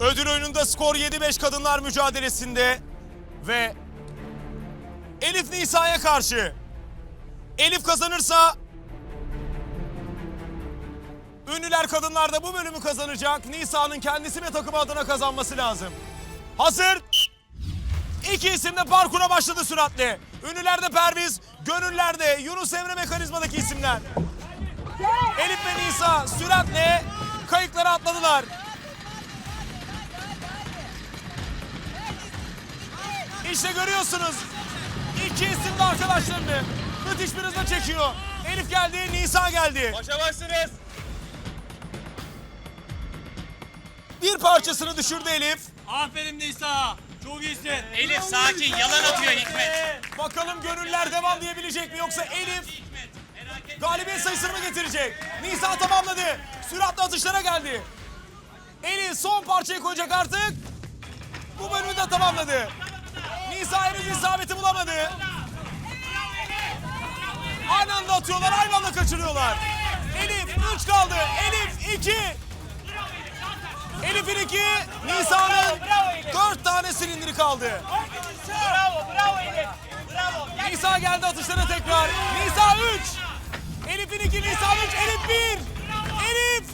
Ödül oyununda skor 7-5 kadınlar mücadelesinde ve Elif Nisa'ya karşı. Elif kazanırsa Ünlüler kadınlar da bu bölümü kazanacak. Nisa'nın kendisi ve takımı adına kazanması lazım. Hazır. İki isim de parkura başladı süratle. Ünlülerde Perviz, gönüllerde Yunus Emre mekanizmadaki isimler. Elif ve Nisa süratle kayıklara atladılar. İşte görüyorsunuz. İki isim de arkadaşlarını müthiş bir hızla çekiyor. Elif geldi, Nisa geldi. Başa başsınız. Bir parçasını düşürdü Elif. Aferin Nisa. Çok iyisin. Elif sakin yalan atıyor Hikmet. Bakalım gönüller devam diyebilecek mi yoksa Elif galibiyet sayısını mı getirecek? Nisa tamamladı. Süratli atışlara geldi. Elif son parçayı koyacak artık. Bu bölümü de tamamladı. Nisa henüz isabeti bulamadı. Aynı anda atıyorlar, aynı anda kaçırıyorlar. Elif 3 kaldı. Elif 2. Elif'in 2, Nisa'nın 4 tane silindiri kaldı. Bravo, bravo Elif. Bravo. Nisa geldi atışlara tekrar. Nisa 3. Elif'in 2, Nisa 3, Elif 1. Elif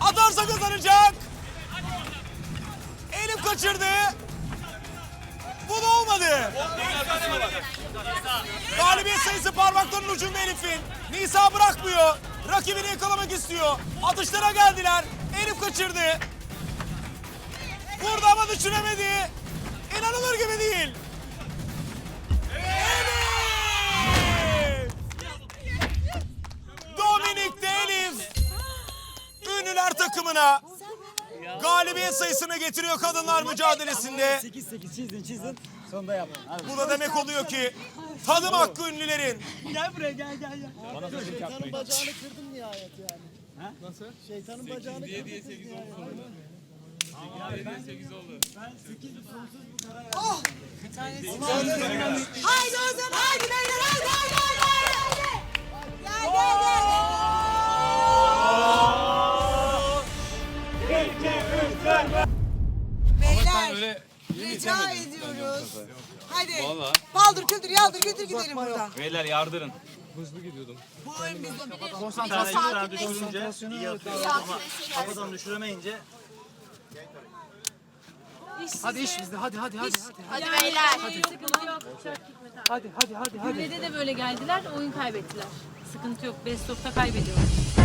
atarsa kazanacak. Elif kaçırdı. Bu da olmadı. Galibiyet sayısı parmaklarının ucunda Elif'in. Nisa bırakmıyor. Rakibini yakalamak istiyor. Atışlara geldiler. Elif kaçırdı. Vurdu ama düşüremedi. İnanılır gibi değil. Elif! Dominik de Elif ünlüler takımına galibiyet sayısını getiriyor kadınlar mücadelesinde. 8-8 çizdin çizdin. Sonunda yap. Hadi. Bu da demek oluyor ki tadım hakkı ünlülerin. Gel buraya gel gel gel. Şeytanın bacağını kırdım nihayet yani. Nasıl? Şeytanın bacağını kırdım nihayet. Haydi o zaman haydi beyler haydi Beyler rica ediyoruz. Hadi. Baldır küldür yaldır götür gidelim buradan. Beyler yardırın. Bu oyun bilir. Konsantrasyonu düşürünce iyi atıyor. Ama kafadan düşüremeyince Hadi iş bizde hadi hadi hadi hadi. Hadi beyler. Sıkıntı yok. Hadi hadi hadi hadi. Kulede de böyle geldiler, oyun kaybettiler. Sıkıntı yok. Best of'ta kaybediyorlar.